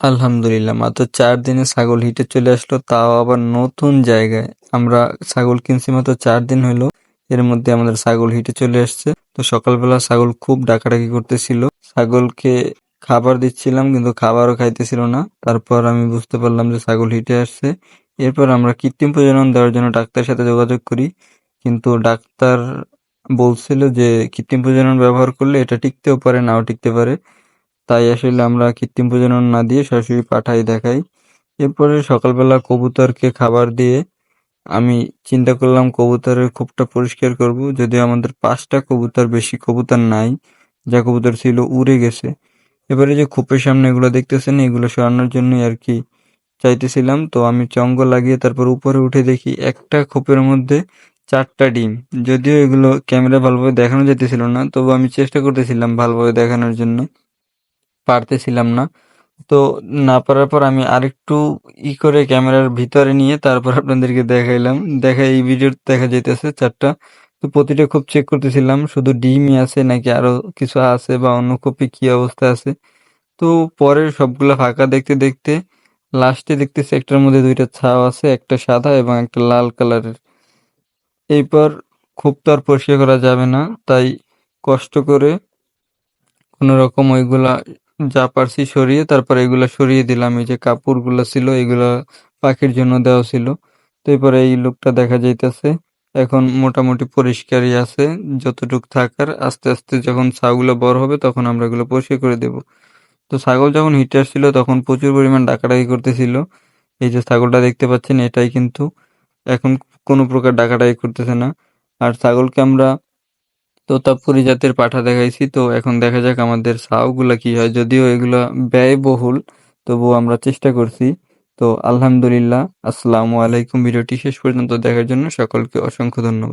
আলহামদুলিল্লাহ, মাত্র চার দিনে ছাগল হিটে চলে আসলো, তাও আবার নতুন জায়গায়। আমরা ছাগল কিনছি মাত্র চার দিন হলো, এর মধ্যে আমাদের ছাগল হিটে চলে আসছে। তো সকালবেলা ছাগল খুব ডাকাডাকি করতেছিল। ছাগলকে খাবার দিচ্ছিলাম, কিন্তু খাবারও খাইতেছিল না। তারপর আমি বুঝতে পারলাম যে ছাগল হিটে আসছে। এরপর আমরা কৃত্রিম প্রজনন দেওয়ার জন্য ডাক্তারের সাথে যোগাযোগ করি। কিন্তু ডাক্তার বলছিল যে কৃত্রিম প্রজনন ব্যবহার করলে এটা টিকতেও পারে, নাও টিকতে পারে। তাই আসলে আমরা কৃত্রিম প্রজনন না দিয়ে সরাসরি পাঠাই, দেখাই। এরপরে সকালবেলা কবুতরকে খাবার দিয়ে আমি চিন্তা করলাম কবুতরের খোপটা পরিষ্কার করব। যদিও আমাদের পাঁচটা কবুতর, বেশি কবুতর নাই, যা কবুতর ছিল উড়ে গেছে। এবারে যে খোপের সামনে এগুলো দেখতেছেন, এগুলো সরানোর জন্যই আর কি চাইতেছিলাম। তো আমি চঙ্গ লাগিয়ে তারপর উপরে উঠে দেখি একটা খোপের মধ্যে চারটা ডিম। যদিও এগুলো ক্যামেরা ভালোভাবে দেখানো যেতেছিল না, তবু আমি চেষ্টা করতেছিলাম ভালোভাবে দেখানোর জন্য। পারতেছিলাম না। তো না পারার পর আমি আরেকটু ই করে ক্যামেরার ভিতরে নিয়ে তারপর আপনাদেরকে দেখাইলাম। দেখা, এই ভিডিও দেখা যাইতেছে চারটা। তো প্রতিটা খুব চেক করতেছিলাম, শুধু ডিমই আছে নাকি আরও কিছু আছে বা অন্য কপি কি অবস্থা আছে। তো পরে সবগুলা ফাঁকা দেখতে দেখতে, লাস্টে দেখতেছি একটার মধ্যে দুইটা ছাও আছে, একটা সাদা এবং একটা লাল কালারের। এরপর খুব তো আর পরিষ্কার করা যাবে না, তাই কষ্ট করে কোনো রকম ওইগুলা যা পারছি সরিয়ে, তারপর এগুলা সরিয়ে দিলাম। এই যে কাপড়গুলো ছিল, এগুলা পাখির জন্য দেওয়া ছিল। তো এরপরে এই লোকটা দেখা যাইতেছে। এখন মোটামুটি পরিষ্কারই আছে, যতটুক থাকার। আস্তে আস্তে যখন ছাগুলো বড় হবে, তখন আমরা এগুলো পরিষ্কার করে দেব। তো ছাগল যখন হিটে আসছিল, তখন প্রচুর পরিমাণ ডাকাডাকি করতেছিল। এই যে ছাগলটা দেখতে পাচ্ছেন, এটাই কিন্তু এখন কোনো প্রকার ডাকাডাকি করতেছে না। আর ছাগলকে আমরা তোতাপুরি জাতের পাঠা দেখাইছি। তো এখন দেখা যাক আমাদের সাউগুলা কি হয়। যদিও এগুলা ব্যয়বহুল তবুও আমরা চেষ্টা করছি। তো আলহামদুলিল্লাহ, আসসালামু আলাইকুম। ভিডিওটি শেষ পর্যন্ত দেখার জন্য সকলকে অসংখ্য ধন্যবাদ।